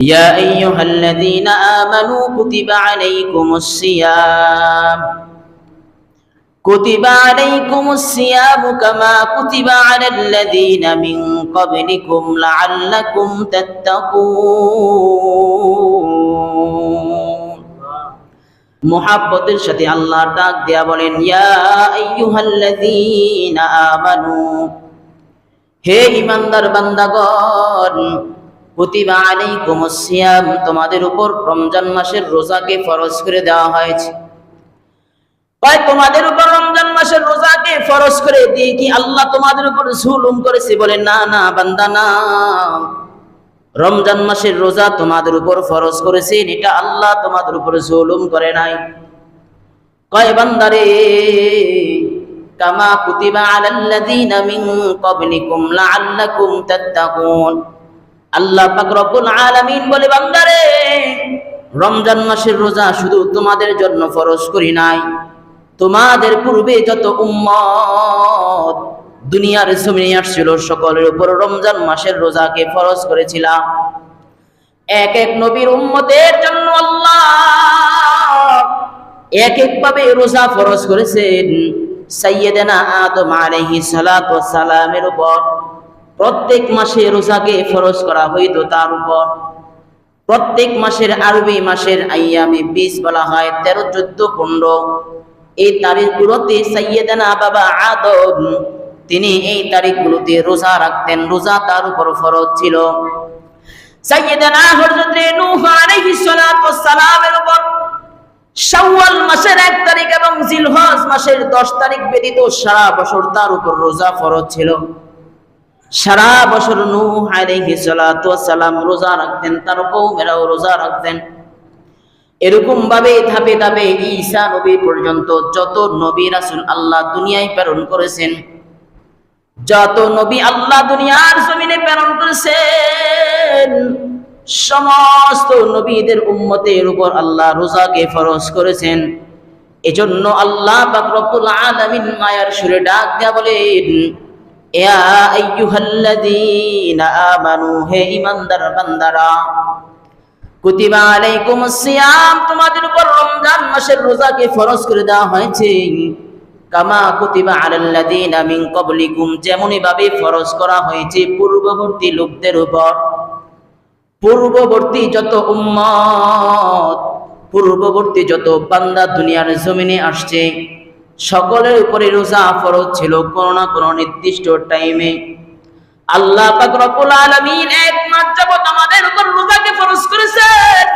يا أيها الذين آمنوا كتب عليكم الصيام كتب عليكم الصيام كما كتب على الذين من قبلكم لعلكم تتقون মোহাব্বতের সাথে আল্লাহ ডাক দেয়া বলেন ইয়া আইয়ুহাল্লাযীনা আমানু হে ইমানদার বান্দাগণ তোমাদের উপর রমজান মাসের রোজাকে ফরজ করে দেওয়া হয়েছে। ভাই, তোমাদের উপর রমজান মাসের রোজাকে ফরজ করে দিয়ে কি আল্লাহ তোমাদের উপর জুলুম করেছে বলে? না না, বান্দা, না। রমজান মাসের রোজা তোমাদের উপর ফরজ করেছেন এটা আল্লাহ তোমাদের উপর জুলুম করে নাই। কয় বান্দারে কামা কুতিবা আলাল্লাযীনা মিন ক্বাবলিকুম লাআল্লাকুম তাত্তাকুন। আল্লাহ পাক রব্বুল আলামিন বলে, বান্দারে, রমজান মাসের রোজা শুধু তোমাদের জন্য ফরজ করি নাই। তোমাদের পূর্বে যত উম্মত দুনিয়ার জমিনে আসছিল, সকলের উপর রমজান মাসের রোজাকে ফরজ করেছিলাম। এক এক নবীর উম্মতের জন্য আল্লাহ এক এক ভাবে রোজা ফরজ করেছেন। সাইয়েদেনা আদম আলাইহিস সালামের উপর প্রত্যেক মাসে রোজাকে ফরজ করা হইতো তার উপর। প্রত্যেক মাসের আরবি মাসের আইয়ামে বিশ বলা হয়, তেরো, চোদ্দ, পনেরো। এই তারিখগুলোতে সাইয়েদানা বাবা আদম, তিনি এই তারিখগুলোতে রোজা রাখতেন, রোজা তার উপর ফরজ ছিল। সাইয়েদানা মাসের তারিখ এবং মাসের দশ তারিখ ব্যতীত সারা বছর তার উপর রোজা ফরজ ছিল। সারা বছর নূহ আলাইহিস সালাতু রোজা রাখতেন, তার কওমেরাও রোজা রাখতেন। এরকম ভাবে ধাপে ধাপে ঈসা নবী পর্যন্ত যত নবী রাসূল আল্লাহ দুনিয়ায় প্রেরণ করেছেন, যত নবী আল্লাহ দুনিয়ার জমিনে প্রেরণ করেছেন, সমস্ত নবীদের উম্মতের উপর আল্লাহ রোজাকে ফরজ করেছেন। এজন্য আল্লাহ পাক রব্বুল আলামিন মায়ার সুরে ডাক দেয়া বলেন হে বান্দারা তোমাদের উপর রমজান মাসের রোজাকে করে দেওয়া হয়েছে। কামা কুতিবা করা হয়েছে পূর্ববর্তী লোকদের উপর। পূর্ববর্তী যত উম্মত, পূর্ববর্তী যত বান্দা দুনিয়ার জমিনে আসছে সকলের উপরে রোজা ফরজ ছিল, কোনো না কোনো নির্দিষ্ট টাইমে আল্লাহ পাক রব্বুল আলামিন এক মাস আমাদের উপর রোজাকে ফরজ করেছেন।